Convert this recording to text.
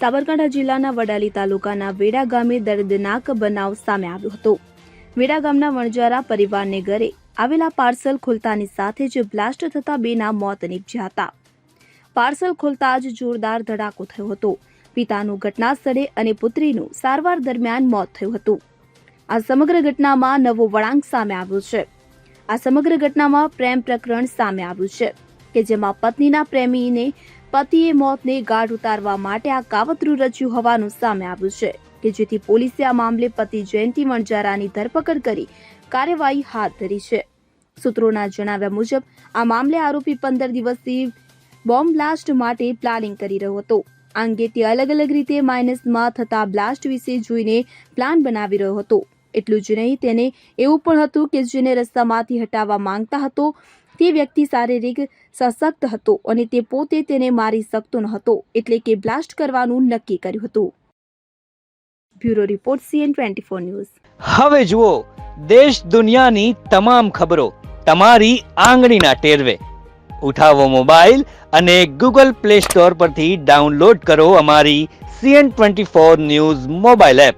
સાબરકાંઠા જિલ્લાના વડાલી તાલુકાના વેડા ગામે દર્દનાક બનાવ સામે આવ્યો હતો. વેડા ગામના વણજારા પરિવારને ઘરે આવેલા પાર્સલ ખોલતાની સાથે જ બ્લાસ્ટ થતા બેના મોત નીપજ્યા હતા. પાર્સલ ખોલતા જ જોરદાર ધડાકો થયો હતો. પિતાનું ઘટના સ્થળે અને પુત્રીનું સારવાર દરમિયાન મોત થયું હતું. આ સમગ્ર ઘટનામાં નવો વળાંક સામે આવ્યો છે. આ સમગ્ર ઘટનામાં પ્રેમ પ્રકરણ સામે આવ્યું છે કે જેમાં પત્નીના પ્રેમીને પતિએ મોતને ગાઢ ઉતારવા માટે આ કાવતરું રચ્યું હોવાનું સામે આવ્યું છે, કે જેથી પોલીસે આ મામલે પતિ જયંતિ વણજારાની ધરપકડ કરી કાર્યવાહી હાથ ધરી છે. સૂત્રોના જણાવ્યા મુજબ, આ મામલે આરોપી પંદર દિવસથી બોમ્બ બ્લાસ્ટ માટે પ્લાનિંગ કરી રહ્યો હતો. આ અંગે તે અલગ અલગ રીતે માઇનસમાં થતા બ્લાસ્ટ વિશે જોઈને પ્લાન બનાવી રહ્યો હતો. એટલું જ નહીં, તેને એવું પણ હતું કે જેને રસ્તામાંથી હટાવવા માંગતા હતો તે વ્યક્તિ શારીરિક સશક્ત હતો અને તે પોતે તેને મારી શકતો ન હતો એટલે કે બ્લાસ્ટ કરવાનું નક્કી કર્યું હતું. Bureau report CN twenty four news. હવે જુઓ, દેશ દુનિયાની તમામ ખબરો તમારી આંગળીના ટેરવે. ઉઠાવો મોબાઈલ અને ગૂગલ પ્લે સ્ટોર પરથી ડાઉનલોડ કરો અમારી CN twenty four news mobile app.